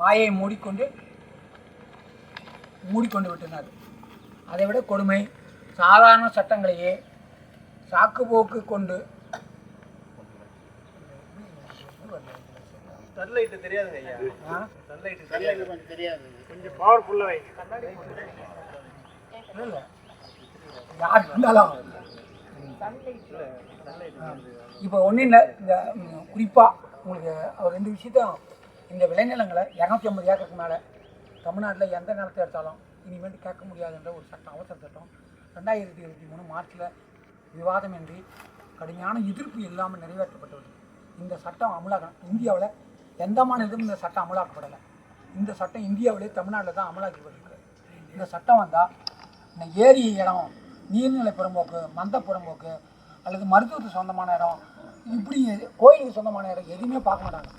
வாயை மூடிக்கொண்டு மூடிக்கொண்டு விட்டனர். அதை விட கொடுமை. சாதாரண சட்டங்களையே சாக்குப்போக்கு கொண்டு சன்லைட் தெரியாதுங்க ஐயா. தெரியாது. கொஞ்சம் தெரியாது. இல்ல. யார் இருந்தாலும். இப்போ ஒன்றும் இல்லை. இந்த குறிப்பாக உங்களுக்கு ஒரு ரெண்டு விஷயத்தையும் இந்த விளைநிலங்களை இரநூத்தி ஐம்பது ஏக்கருக்கு மேலே தமிழ்நாட்டில் எந்த நிலத்தை எடுத்தாலும் இனிமேல் கேட்க முடியாதுன்ற ஒரு சட்டம் அவசர சட்டம். ரெண்டாயிரத்தி இருபத்தி மூணு மார்ச்சில் விவாதமின்றி கடுமையான எதிர்ப்பு இல்லாமல் நிறைவேற்றப்பட்டது. இந்த சட்டம் அமலாக இந்தியாவில் எந்த மாநிலத்திலும் இந்த சட்டம் அமலாக்கப்படலை. இந்த சட்டம் இந்தியாவிலே தமிழ்நாட்டில் தான் அமலாக்கப்பட்டிருக்கு இந்த சட்டம் வந்தால் இந்த ஏரி இடம் நீர்நிலை புறம்போக்கு மந்த புறம்போக்கு அல்லது மருத்துவத்துக்கு சொந்தமான இடம் இப்படி கோயிலுக்கு சொந்தமான இடம் எதுவுமே பார்க்க மாட்டாங்க.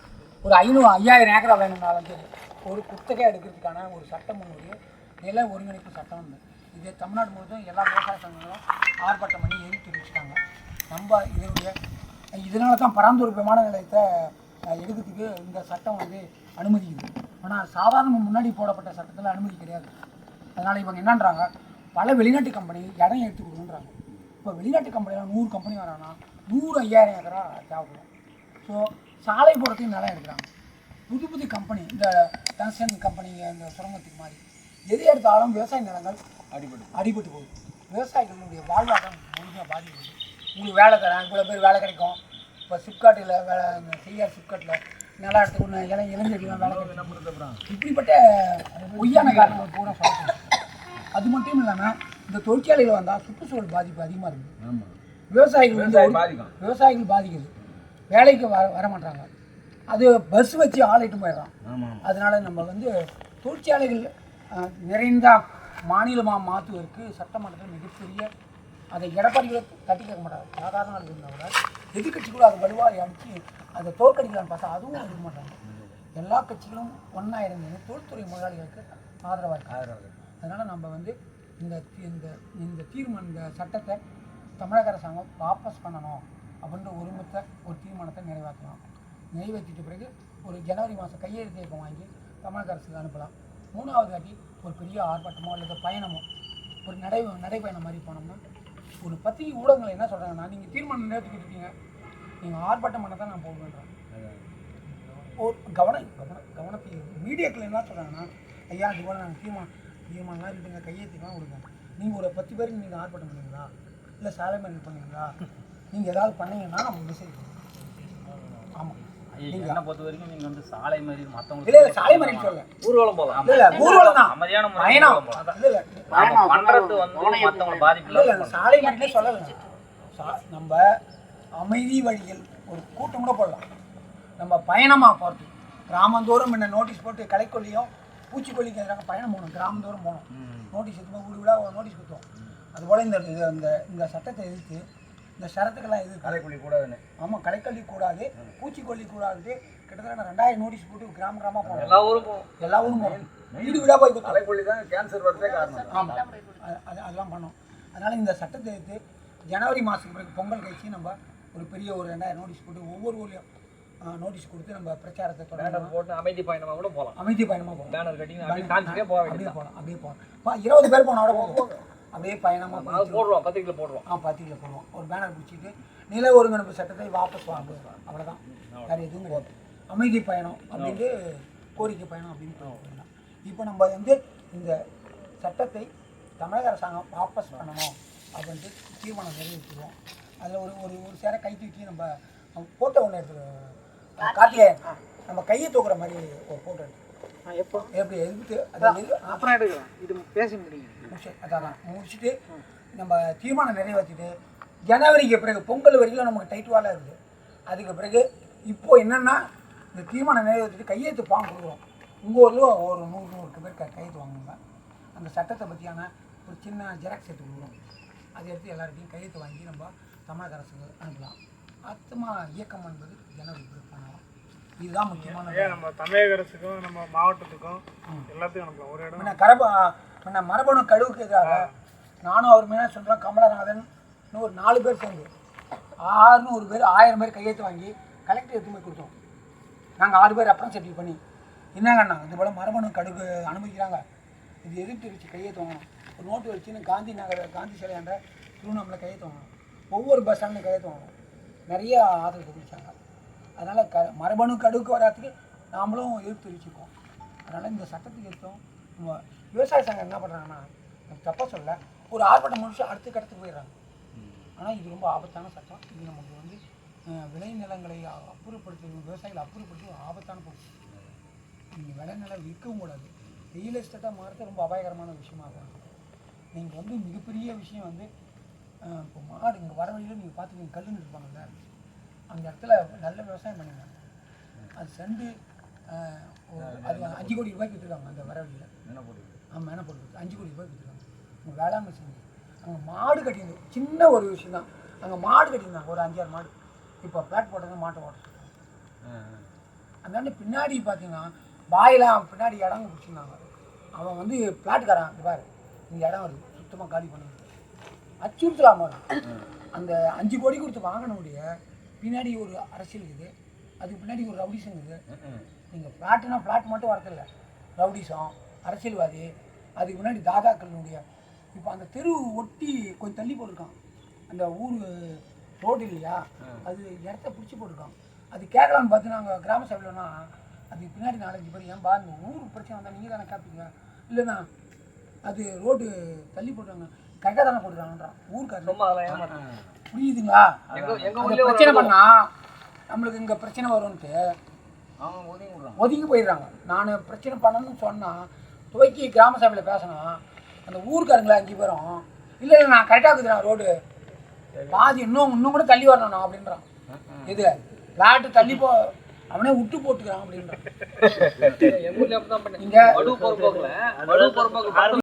ஒரு ஐநூறு ஐயாயிரம் ஏக்கரா வேணும்னாலும் சரி ஒரு குத்தகை எடுக்கிறதுக்கான ஒரு சட்டம் ஒன்று நில ஒருங்கிணைப்பு சட்டம் ஒன்று இது தமிழ்நாடு முழுவதும் எல்லா விவசாய சங்கங்களும் ஆர்ப்பாட்டம் பண்ணி எதிர்த்து தெரிவிச்சிட்டாங்க நம்ம இதனுடைய இதனால தான் பராந்தூர் விமான நிலையத்தை எடுக்கிறதுக்கு இந்த சட்டம் வந்து அனுமதிக்குது. ஆனால் சாதாரண முன்னாடி போடப்பட்ட சட்டத்தில் அனுமதி கிடையாது. அதனால் இவங்க என்னன்றாங்க பல வெளிநாட்டு கம்பெனி இடம் எடுத்து கொடுக்குன்றாங்க இப்போ வெளிநாட்டு கம்பெனியில் நூறு கம்பெனி வராங்கன்னா நூறு ஐயாயிரம் ஏக்கரா தேவைப்படும். ஸோ சாலை போகிறதுக்கு நிலம் எடுக்கிறாங்க. புது புது கம்பெனி இந்த டன்சன் கம்பெனிங்க இந்த சுரங்கத்துக்கு மாதிரி எது எடுத்தாலும் விவசாய நிலங்கள் அடிபட்டு அடிபட்டு போகுது. விவசாயிகளுடைய வாழ்வாதாரம் முழுமையாக பாதிக்குது உங்களுக்கு வேலை தரேன் இவ்வளோ பேர் வேலை கிடைக்கும். இப்போ சிப்காட்டில் வேலை இந்த செய்யார் சிப்காட்டில் நிலம் எடுத்து ஒன்று இளம் இளைஞர்கள்லாம் வேலை கிடைக்கும் இப்படிப்பட்ட பொய்யான காரணங்கள் பூரா சொல்லப்படுது அது மட்டும் இல்லாமல் இந்த தொழிற்சாலைகள் வந்தால் சுற்றுச்சூழல் பாதிப்பு அதிகமாக இருக்குது விவசாயிகள் விவசாயிகள் பாதிக்குது வேலைக்கு வர வர மாட்டாங்க அது பஸ் வச்சு ஆளைட்டு போயிடுறான். அதனால நம்ம வந்து தொழிற்சாலைகள் நிறைந்த மாநிலமாக மாற்றுவதற்கு சட்டமன்றத்தில் மிகப்பெரிய அதை எடப்பாடிகளை தட்டி கேட்க மாட்டாங்க சாதாரண இருந்தால் கூட எதிர்கட்சி கூட அதை வலுவாக அமைச்சு அதை தோற்கடிக்கலாம்னு பார்த்தா அதுவும் இருக்க மாட்டாங்க. எல்லா கட்சிகளும் ஒன்றா இருந்து தொழில்துறை முதலாளிகளுக்கு ஆதரவாக இருக்காங்க. அதனால் நம்ம வந்து இந்த இந்த இந்த தீர்மானம் இந்த சட்டத்தை தமிழக அரசாங்கம் வாபஸ் பண்ணணும். ஒருமித்த ஒரு தீர்மானத்தை நிறைவேற்றலாம். நிறைவேற்றிட்ட பிறகு ஒரு ஜனவரி மாதம் கையெழுத்து இயக்கம் வாங்கி தமிழக அரசுக்கு அனுப்பலாம். மூணாவது வாட்டி ஒரு பெரிய ஆர்ப்பாட்டமோ அல்லது பயணமோ ஒரு நடை நடைப்பயணம் மாதிரி போனோம்னா ஒரு பத்திரிகை ஊடகங்கள் என்ன சொல்கிறாங்கன்னா நீங்கள் தீர்மானம் நிறைவேற்றிக்கிட்டு இருக்கீங்க. நீங்கள் ஆர்ப்பாட்டம் பண்ண தான் நான் போவேன்றேன். ஒரு கவனம் கவனம் கவனத்தை மீடியாக்கள் என்ன சொல்கிறாங்கன்னா ஐயா இது போல் நாங்கள் தீர்மானம் தீர்மானம்லாம் இருக்குங்க கையெழுத்துலாம் கொடுங்க. நீங்கள் ஒரு பத்து பேருக்கு நீங்கள் ஆர்ப்பாட்டம் பண்ணுவீங்களா? இல்லை சாலை மறியல் பண்ணுவீங்களா நீங்கள் ஏதாவது பண்ணீங்கன்னா நம்ம மெசேஜ் ஆமாம் என்னை பொறுத்த வரைக்கும் நீங்க வந்து சாலை மாதிரி இல்லை மற்றவங்களுக்கு இல்லை சாலை மறியல் சொல்ல ஊர்வலம் இல்லை இல்லை ஊர்வலம் தான். அமைதியான முறையில் பயணம். இல்லை பண்றது வந்து மற்றவங்களை பாதிப்பு இல்லை சாலை சொல்லலை. நம்ம அமைதி வழியில் ஒரு கூட்டம் கூட போடலாம். நம்ம பயணமாக போகிறது கிராமந்தோறும் என்ன நோட்டீஸ் போட்டு களைக்கொல்லியும் பூச்சிக்கொல்லிக்கு எதிராக பயணம் போகணும். கிராமந்தோறும் போகணும். நோட்டீஸ் எடுத்து வீடு வீடாக ஒரு நோட்டீஸ் கொடுத்தோம் அதுபோல் இந்த இந்த இந்த சட்டத்தை எதிர்த்து இந்த ஷரத்துக்கெல்லாம் எதிர்த்து கலைக்குழி கூடாதுன்னு ஆமாம் களைக்கொல்லி கூடாது பூச்சிக்கொல்லி கூடாது. கிட்டத்தட்ட நான் ரெண்டாயிரம் நோட்டீஸ் போட்டு கிராம கிராமமாக போகணும் எல்லா ஊரும் போகும் எல்லா ஊரும் போகணும் வீடு வீடாக போய் கலைக்குழி தான் கேன்சர் வரதே காரணம். ஆமாம் அது அது- அதெல்லாம் பண்ணோம். அதனால் இந்த சட்டத்தை எடுத்து ஜனவரி மாதத்துக்கு பிறகு பொங்கல் கழிச்சு நம்ம ஒரு பெரிய ஒரு ரெண்டாயிரம் நோட்டீஸ் போட்டு ஒவ்வொரு ஊர்லேயும் நோட்டீஸ் கொடுத்து நம்ம பிரச்சாரத்தை தொடங்கணும் போட்டு அமைதி பயணமா கூட போகலாம். அமைதி பயணமாக போகணும் பேனர் கட்டி அப்படியே காஞ்சிட்டே போக அப்படியே போகலாம். அப்படியே போகலாம். இருபது பேர் போனோட போதும். அப்படியே பயணமாக போடுறோம் பத்திரிக்கையில் போடுறோம். ஆ பத்திரிக்கையில் போடுவோம் ஒரு பேனர் பிடிச்சிட்டு நில ஒருங்கிணைப்பு சட்டத்தை வாபஸ் வாங்க. அவ்வளோதான் வேறு எதுவும் கிடையாது. அமைதி பயணம் அப்படின்ட்டு கோரிக்கை பயணம் அப்படின்னு போயிடலாம் இப்போ நம்ம வந்து இந்த சட்டத்தை தமிழக அரசாங்கம் வாபஸ் பண்ணணும் அப்படின்ட்டு தீர்மானம் நிறைவேற்றுவோம் அதில் ஒரு ஒரு ஒரு சேர கை தூக்கி நம்ம ஃபோட்டோ ஒன்று எடுத்து கார்த்திகேயன் நம்ம கையை தூக்குற மாதிரி ஒரு ஃபோட்டோ எடுத்து. எப்போ? எப்படி எது- அப்புறம் எடுக்கலாம். இது பேசி முடியுங்க. முடிச்சு அதான் முடிச்சுட்டு நம்ம தீர்மானம் நிறைவேற்றிட்டு ஜனவரிக்கு பிறகு பொங்கல் வரைக்கும் நமக்கு டைட் வாலாக இருக்குது. அதுக்கு பிறகு இப்போ என்னென்னா இந்த தீர்மானம் நிறைவேற்றிட்டு கையெழுத்து பாம் கொடுக்குறோம். உங்கள் ஊரில் ஒரு நூறு நூறு பேர் கையெழுத்து வாங்குவாங்க. அந்த சட்டத்தை பற்றியான ஒரு சின்ன ஜெராக்ஸ் எடுத்து கொடுக்குறோம். அதை எடுத்து எல்லார்கிட்டையும் கையெழுத்து வாங்கி நம்ம தமிழக அரசுக்கு அனுப்பலாம். அத்தமா இயக்கம் என்பது ஜனவரி பிறகு பண்ணலாம் இதுதான் முக்கியமான நம்ம தமிழக அரசுக்கும் நம்ம மாவட்டத்துக்கும் எல்லாத்துக்கும் அனுப்பலாம். ஒரு இடம் முன்ன முன்ன மரபணு கழுவுக்கு எதிராக நானும் அவர் மேலே சொல்கிறேன் கமலநாதன் இன்னும் ஒரு நாலு பேர் சேர்ந்து ஆறுநூறு பேர் ஆயிரம் பேர் கையெழுத்து வாங்கி கலெக்டர் எடுத்து போய் கொடுத்தோம். நாங்கள் ஆறு பேர் அப்புறம் செட்டில் பண்ணி என்னங்கண்ணா இது போல் மரபணு கடுகு அனுமதிக்கிறாங்க. இது எதிர்த்து வச்சு கையை தோங்கணும் ஒரு நோட்டு வச்சுன்னு காந்தி நகர் காந்தி சிலையாண்ட திருவண்ணாமலை கையை தோங்கணும் ஒவ்வொரு பஸ் ஸ்டாண்ட்லையும் கையை தோங்கணும் நிறைய ஆதரவு தெரிவித்தாங்க அதனால் க மரபணு கடுகு வராதுக்கு நாமளும் எதிர்த்து தெரிவிச்சுக்கோம் அதனால் இந்த சட்டத்துக்கு எடுத்தோம் விவசாய சங்கம் என்ன பண்ணுறாங்கன்னா தப்பாக சொல்ல ஒரு ஆர்ப்பாட்டம் முடிச்சு அடுத்த கட்டத்துக்கு போயிடுறாங்க. ஆனால் இது ரொம்ப ஆபத்தான சட்டம். இது நமக்கு வந்து விளைநிலங்களை அப்புறப்படுத்தி விவசாயிகளை அப்புறப்படுத்தி ஆபத்தான போக்கு. நீங்கள் விளைநிலம் விற்கவும் கூடாது. ரியல் எஸ்டேட்டாக மாறுறது ரொம்ப அபாயகரமான விஷயமா இருக்கும். நீங்கள் வந்து மிகப்பெரிய விஷயம் வந்து இப்போ மாடு இங்கே வர வழியில் நீங்கள் பார்த்துக்கிங்க கல்லுன்னு இருப்பாங்கல்ல அந்த இடத்துல நல்ல விவசாயம் பண்ணுங்க அது செண்டு அது அஞ்சு கோடி ரூபாய்க்கு விற்றுருக்காங்க அந்த வர வழியில் என்ன போட்டு ஆமாம் என்ன போட்டு அஞ்சு கோடி ரூபாய்க்கு விற்றுருக்காங்க அங்கே வேளாண்மை செஞ்சு அங்கே மாடு கட்டியிருந்தோம் சின்ன ஒரு விஷயம் தான் அங்கே மாடு கட்டியிருந்தாங்க ஒரு அஞ்சாறு மாடு. இப்போ பிளாட் போட்டது மாட்டை ஓட்டுறாங்க அதனால பின்னாடி பார்த்தீங்கன்னா பாயெல்லாம் பின்னாடி இடம் பிடிச்சிருந்தாங்க. அவன் வந்து பிளாட்டுக்காரன் பாரு. இந்த இடம் வருது. சுத்தமாக காலி பண்ணி அச்சுறுத்தலாமா அந்த அஞ்சு கோடி கொடுத்து வாங்கினவுடைய பின்னாடி ஒரு அரசியல் இருக்குது. அதுக்கு பின்னாடி ஒரு ரவுடிசம் இருக்குது. நீங்கள் ஃப்ளாட்டுனா ஃப்ளாட் மட்டும் வரதில்ல ரவுடிசம் அரசியல்வாதி அதுக்கு முன்னாடி தாதாக்களினுடைய இப்போ அந்த தெரு ஒட்டி கொஞ்சம் தள்ளி போட்டிருக்கான். அந்த ஊர் ரோடு இல்லையா? அது இடத்த பிடிச்சி போட்டிருக்கான். அது கேட்கலான்னு பார்த்து நாங்கள் கிராம சபையிலனா அதுக்கு பின்னாடி நாலஞ்சு பேர் ஏன்பா இந்த ஊர் பிரச்சனை வந்தால் நீங்கள் தானே கேட்பீங்க இல்லைண்ணா அது ரோடு தள்ளி போட்டாங்க. கரெக்டாக தானே போட்டுருக்காங்கன்றான். ஏமாத்த புரியுதுங்களா? பிரச்சனை பண்ணா நம்மளுக்கு இங்கே பிரச்சனை வரும்ன்ட்டு ஒதுங்கி போயிடுறாங்க. நான் பிரச்சனை பண்ணணும்னு சொன்னால் துவைக்கி கிராம சபையில் பேசினா அந்த ஊருக்காரங்களா அஞ்சு பேரும் இல்லை இல்லை நான் கரெக்டாக இருக்குதுண்ணா ரோடு. பாதி இன்னும் இன்னும் கூட தள்ளி வரணும் அப்படின்றான். இது பிளாட்டு தள்ளி போ அவனே விட்டு போட்டுக்கிறான் அப்படின்றான்.